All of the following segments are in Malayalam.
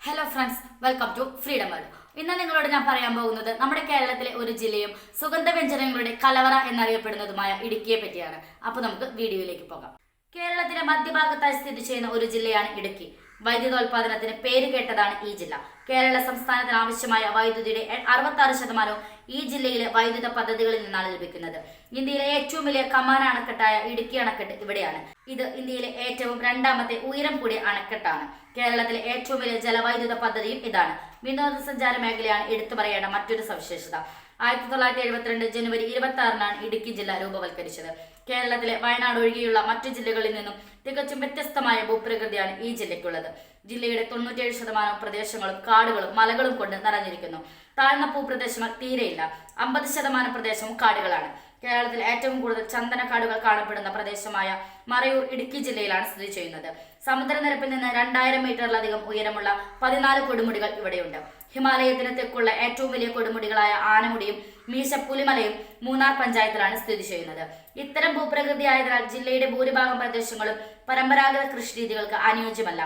Hello friends welcome to Freedom World ഇന്ന് നിങ്ങളോട് ഞാൻ പറയാൻ പോകുന്നത് നമ്മുടെ കേരളത്തിലെ ഒരു ജില്ലയും സുഗന്ധവ്യഞ്ജനങ്ങളുടെ കലവറ എന്നറിയപ്പെടുന്നതുമായ ഇടുക്കിയെ പറ്റിയാണ്. അപ്പോൾ നമുക്ക് വീഡിയോയിലേക്ക് പോകാം. കേരളത്തിലെ മധ്യഭാഗത്തായി സ്ഥിതി ചെയ്യുന്ന ഒരു ജില്ലയാണ് ഇടുക്കി. വൈദ്യുതോൽപാദനത്തിന് പേര് കേട്ടതാണ് ഈ ജില്ല. കേരള സംസ്ഥാനത്തിന് ആവശ്യമായ വൈദ്യുതിയുടെ അറുപത്തി ശതമാനവും ഈ ജില്ലയിലെ വൈദ്യുത പദ്ധതികളിൽ നിന്നാണ് ലഭിക്കുന്നത്. ഇന്ത്യയിലെ ഏറ്റവും വലിയ കമാന അണക്കെട്ടായ ഇടുക്കി അണക്കെട്ട് ഇവിടെയാണ്. ഇത് ഇന്ത്യയിലെ ഏറ്റവും രണ്ടാമത്തെ ഉയരം കൂടിയ അണക്കെട്ടാണ്. കേരളത്തിലെ ഏറ്റവും വലിയ ജലവൈദ്യുത പദ്ധതിയും ഇതാണ്. വിനോദസഞ്ചാര മേഖലയാണ് എടുത്തു പറയേണ്ട മറ്റൊരു സവിശേഷത. ആയിരത്തി തൊള്ളായിരത്തി എഴുപത്തിരണ്ട് ജനുവരി ഇരുപത്തി ആറിനാണ് ഇടുക്കി ജില്ല രൂപവൽക്കരിച്ചത്. കേരളത്തിലെ വയനാട് ഒഴികെയുള്ള മറ്റു ജില്ലകളിൽ നിന്നും തികച്ചും വ്യത്യസ്തമായ ഭൂപ്രകൃതിയാണ് ഈ ജില്ലയ്ക്കുള്ളത്. ജില്ലയുടെ തൊണ്ണൂറ്റേഴ് ശതമാനം പ്രദേശങ്ങളും കാടുകളും മലകളും കൊണ്ട് നിറഞ്ഞിരിക്കുന്നു. താഴ്ന്ന ഭൂപ്രദേശങ്ങൾ തീരെയില്ല. അമ്പത് ശതമാനം പ്രദേശവും കാടുകളാണ്. കേരളത്തിൽ ഏറ്റവും കൂടുതൽ ചന്ദനക്കാടുകൾ കാണപ്പെടുന്ന പ്രദേശമായ മറയൂർ ഇടുക്കി ജില്ലയിലാണ് സ്ഥിതി ചെയ്യുന്നത്. സമുദ്രനിരപ്പിൽ നിന്ന് രണ്ടായിരം മീറ്ററിലധികം ഉയരമുള്ള പതിനാല് കൊടുമുടികൾ ഇവിടെയുണ്ട്. ഹിമാലയത്തിന് തെക്കുള്ള ഏറ്റവും വലിയ കൊടുമുടികളായ ആനമുടിയും മീശ പുലിമലയും മൂന്നാർ പഞ്ചായത്തിലാണ് സ്ഥിതി ചെയ്യുന്നത്. ഇത്തരം ഭൂപ്രകൃതി ആയതിനാൽ ജില്ലയുടെ ഭൂരിഭാഗം പ്രദേശങ്ങളും പരമ്പരാഗത കൃഷി രീതികൾക്ക് അനുയോജ്യമല്ല.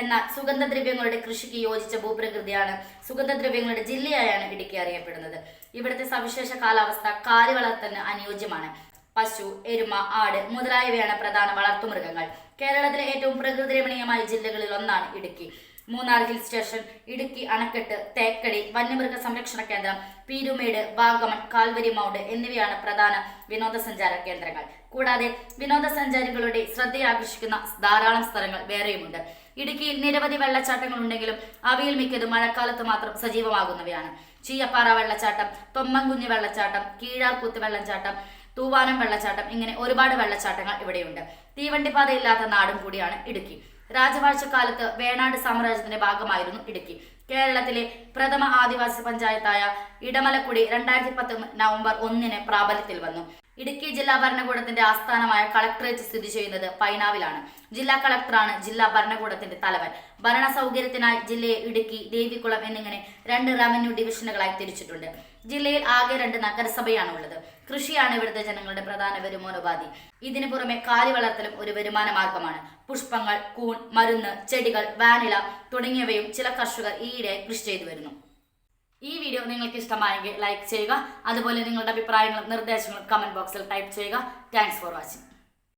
എന്നാൽ സുഗന്ധദ്രവ്യങ്ങളുടെ കൃഷിക്ക് യോജിച്ച ഭൂപ്രകൃതിയാണ് സുഗന്ധദ്രവ്യങ്ങളുടെ ജില്ലയായാണ് ഇടുക്കി അറിയപ്പെടുന്നത്. ഇവിടുത്തെ സവിശേഷ കാലാവസ്ഥ കാലി വളർത്തലിന് അനുയോജ്യമാണ്. പശു എരുമ ആട് മുതലായവയാണ് പ്രധാന വളർത്തുമൃഗങ്ങൾ കേരളത്തിലെ ഏറ്റവും പ്രകൃതി രമണീയമായ ജില്ലകളിൽ ഒന്നാണ് ഇടുക്കി. മൂന്നാർ ഹിൽ സ്റ്റേഷൻ ഇടുക്കി അണക്കെട്ട് തേക്കടി വന്യമൃഗ സംരക്ഷണ കേന്ദ്രം പീരുമേട് വാഗമൺ കാൽവരി മൗണ്ട് എന്നിവയാണ് പ്രധാന വിനോദസഞ്ചാര കേന്ദ്രങ്ങൾ. കൂടാതെ വിനോദസഞ്ചാരികളുടെ ശ്രദ്ധയാകർഷിക്കുന്ന ധാരാളം സ്ഥലങ്ങൾ വേറെയുമുണ്ട്. ഇടുക്കിയിൽ നിരവധി വെള്ളച്ചാട്ടങ്ങൾ ഉണ്ടെങ്കിലും അവയിൽ മിക്കതും മഴക്കാലത്ത് മാത്രം സജീവമാകുന്നവയാണ്. ചീയപ്പാറ വെള്ളച്ചാട്ടം തൊമ്മൻകുഞ്ഞ് വെള്ളച്ചാട്ടം കീഴാർകൂത്ത് വെള്ളച്ചാട്ടം തൂവാനം വെള്ളച്ചാട്ടം ഇങ്ങനെ ഒരുപാട് വെള്ളച്ചാട്ടങ്ങൾ ഇവിടെയുണ്ട്. തീവണ്ടിപ്പാതയില്ലാത്ത നാടും കൂടിയാണ് ഇടുക്കി. രാജവാഴ്ചക്കാലത്ത് വേണാട് സാമ്രാജ്യത്തിന്റെ ഭാഗമായിരുന്നു ഇടുക്കി. കേരളത്തിലെ പ്രഥമ ആദിവാസി പഞ്ചായത്തായ ഇടമലക്കുടി രണ്ടായിരത്തി പത്ത് നവംബർ ഒന്നിന് പ്രാബല്യത്തിൽ വന്നു. ഇടുക്കി ജില്ലാ ഭരണകൂടത്തിന്റെ ആസ്ഥാനമായ കളക്ടറേറ്റ് സ്ഥിതി ചെയ്യുന്നത് പൈനാവിലാണ്. ജില്ലാ കളക്ടറാണ് ജില്ലാ ഭരണകൂടത്തിന്റെ തലവൻ. ഭരണ സൗകര്യത്തിനായി ജില്ലയെ ഇടുക്കി ദേവികുളം എന്നിങ്ങനെ രണ്ട് റവന്യൂ ഡിവിഷനുകളായി തിരിച്ചിട്ടുണ്ട്. ജില്ലയിൽ ആകെ രണ്ട് നഗരസഭയാണ് ഉള്ളത് കൃഷിയാണ് ഇവിടുത്തെ ജനങ്ങളുടെ പ്രധാന വരുമാനോപാധി. ഇതിനു പുറമെ കാലി വളർത്തലും ഒരു വരുമാന മാർഗമാണ്. പുഷ്പങ്ങൾ കൂൺ മരുന്ന് ചെടികൾ വാനില തുടങ്ങിയവയും ചില കർഷകർ ഈയിടെ കൃഷി ചെയ്തു വരുന്നു. ഈ വീഡിയോ നിങ്ങൾക്ക് ഇഷ്ടമായെങ്കിൽ ലൈക്ക് ചെയ്യുക. അതുപോലെ നിങ്ങളുടെ അഭിപ്രായങ്ങളും നിർദ്ദേശങ്ങളും കമന്റ് ബോക്സിൽ ടൈപ്പ് ചെയ്യുക. Thanks for watching